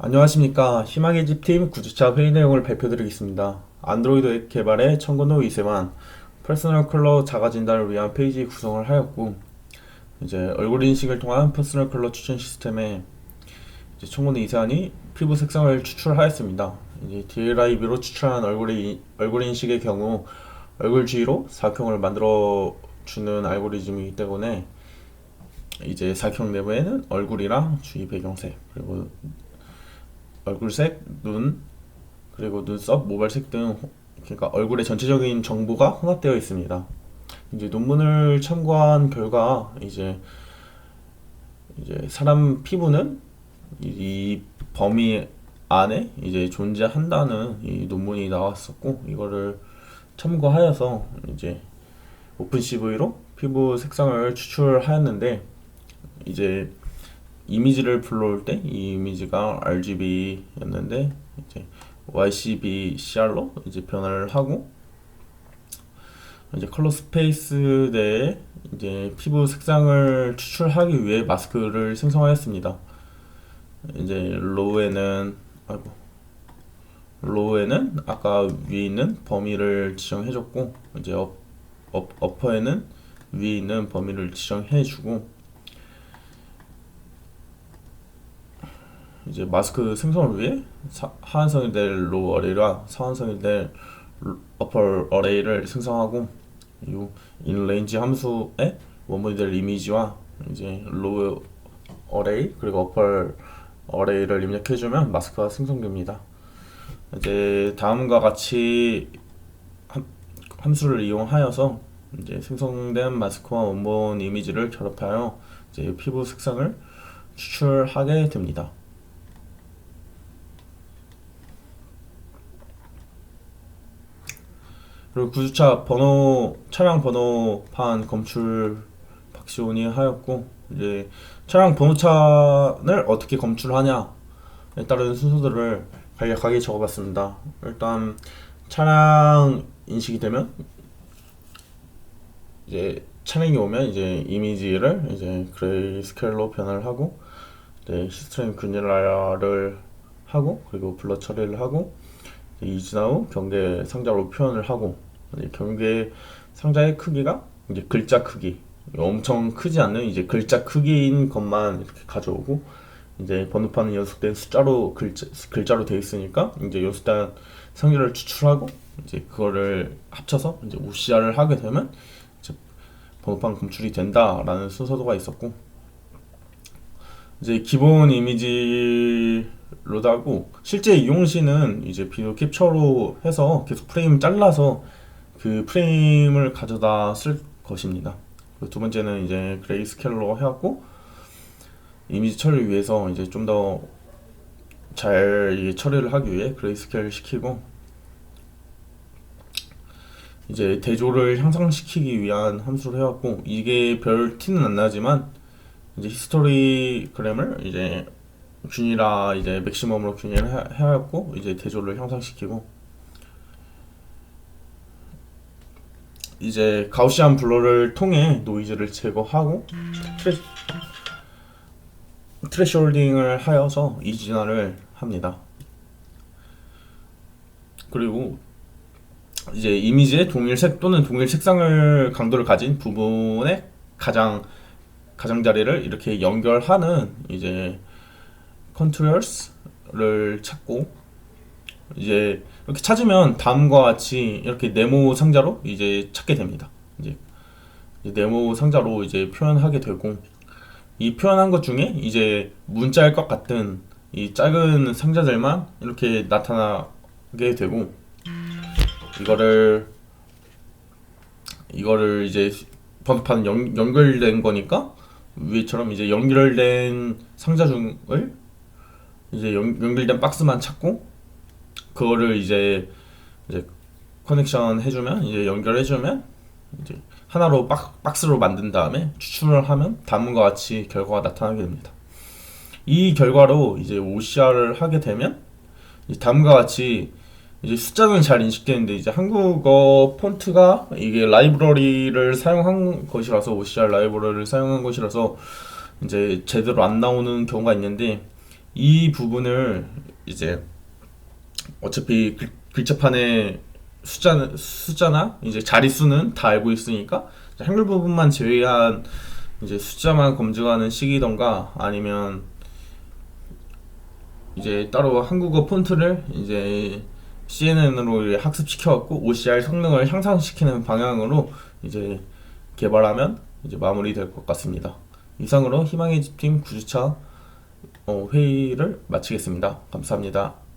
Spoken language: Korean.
안녕하십니까. 희망의 집팀 9주차 회의 내용을 발표드리겠습니다. 안드로이드 앱 개발에 청건도 이세만 퍼스널 컬러 자가 진단을 위한 페이지 구성을 하였고, 이제 얼굴 인식을 통한 퍼스널 컬러 추천 시스템에 이제 청건도 이세환이 피부 색상을 추출하였습니다. 이제 DLIB로 추출한 얼굴의, 얼굴 인식의 경우 얼굴 주위로 사각형을 만들어 주는 알고리즘이기 때문에 이제 사각형 내부에는 얼굴이랑 주위 배경색 그리고 얼굴색, 눈, 그리고 눈썹, 모발색 등 호- 그러니까 얼굴의 전체적인 정보가 혼합되어 있습니다. 이제 논문을 참고한 결과 이제 이제 사람 피부는 이, 이 범위 안에 이제 존재한다는 이 논문이 나왔었고 이거를 참고하여서 이제 오픈CV로 피부 색상을 추출하였는데 이제 이미지를 불러올 때 이 이미지가 RGB였는데 이제 YCB CR로 이제 변화를 하고 이제 컬러 스페이스 내에 이제 피부 색상을 추출하기 위해 마스크를 생성하였습니다. 이제 로우에는 아이고 로우에는 아까 위에 있는 범위를 지정해줬고 이제 업, 업 어퍼에는 위에 있는 범위를 지정해주고 이제 마스크 생성을 위해 사- 하한성이 될 로우 어레이와 상한성이 될 어퍼 어레이를 생성하고 이 인레인지 함수에 원본이 될 이미지와 이제 로우 어레이 그리고 어퍼 어레이를 입력해주면 마스크가 생성됩니다. 이제 다음과 같이 함, 함수를 이용하여서 이제 생성된 마스크와 원본 이미지를 결합하여 이제 피부 색상을 추출하게 됩니다. 그리고 구주차 번호 차량 번호판 검출 박시온이 하였고 이제 차량 번호판을 어떻게 검출하냐에 따른 순서들을 간략하게 적어봤습니다. 일단 차량 인식이 되면 이제 차량이 오면 이제 이미지를 이제 그레이 스케일로 변화를 하고 네, 히스트림 균일화를 하고 그리고 블러 처리를 하고 이진화 후 경계 상자로 표현을 하고 경계 상자의 크기가 이제 글자 크기 엄청 크지 않는 이제 글자 크기인 것만 이렇게 가져오고 이제 번호판은 연속된 숫자로 글자, 글자로 되어 있으니까 이제 연속된 상자를 추출하고 이제 그거를 합쳐서 이제 OCR을 하게 되면 이제 번호판 검출이 된다라는 순서도가 있었고 이제 기본 이미지 로드하고 실제 이용 시는 이제 비디오 캡처로 해서 계속 프레임 잘라서 그 프레임을 가져다 쓸 것입니다. 두 번째는 이제 그레이 스케일로 해갖고 이미지 처리를 위해서 이제 좀 더 잘 처리를 하기 위해 그레이 스케일 시키고 이제 대조를 향상시키기 위한 함수를 해왔고 이게 별 티는 안 나지만 이제 히스토리그램을 이제 균이라 이제 맥시멈으로 균일을 해- 해왔고 이제 대조를 향상시키고 이제 가우시안 블러를 통해 노이즈를 제거하고 트레, 트레시홀딩을 하여서 이 진화를 합니다. 그리고 이제 이미지의 동일색 또는 동일 색상을 강도를 가진 부분의 가장 가장자리를 이렇게 연결하는 이제 컨트롤스를 찾고 이제 이렇게 찾으면 다음과 같이 이렇게 네모 상자로 이제 찾게 됩니다. 이제 이 네모 상자로 이제 표현하게 되고 이 표현한 것 중에 이제 문자일 것 같은 이 작은 상자들만 이렇게 나타나게 되고 이거를 이거를 이제 번호판 연, 연결된 거니까 위에처럼 이제 연결된 상자 중을 이제 연, 연결된 박스만 찾고 그거를 이제 이제 커넥션 해주면 이제 연결해주면 이제 하나로 박, 박스로 만든 다음에 추출을 하면 다음과 같이 결과가 나타나게 됩니다. 이 결과로 이제 OCR을 하게 되면 이 다음과 같이 이제 숫자는 잘 인식되는데 이제 한국어 폰트가 이게 라이브러리를 사용한 것이라서 OCR 라이브러리를 사용한 것이라서 이제 제대로 안 나오는 경우가 있는데 이 부분을 이제 어차피 글, 글자판에 숫자 숫자나 이제 자릿수는 다 알고 있으니까 한글 부분만 제외한 이제 숫자만 검증하는 식이던가 아니면 이제 따로 한국어 폰트를 이제 CNN으로 학습시켜갖고 OCR 성능을 향상시키는 방향으로 이제 개발하면 이제 마무리될 것 같습니다. 이상으로 희망의 집팀 9주차 어, 회의를 마치겠습니다. 감사합니다.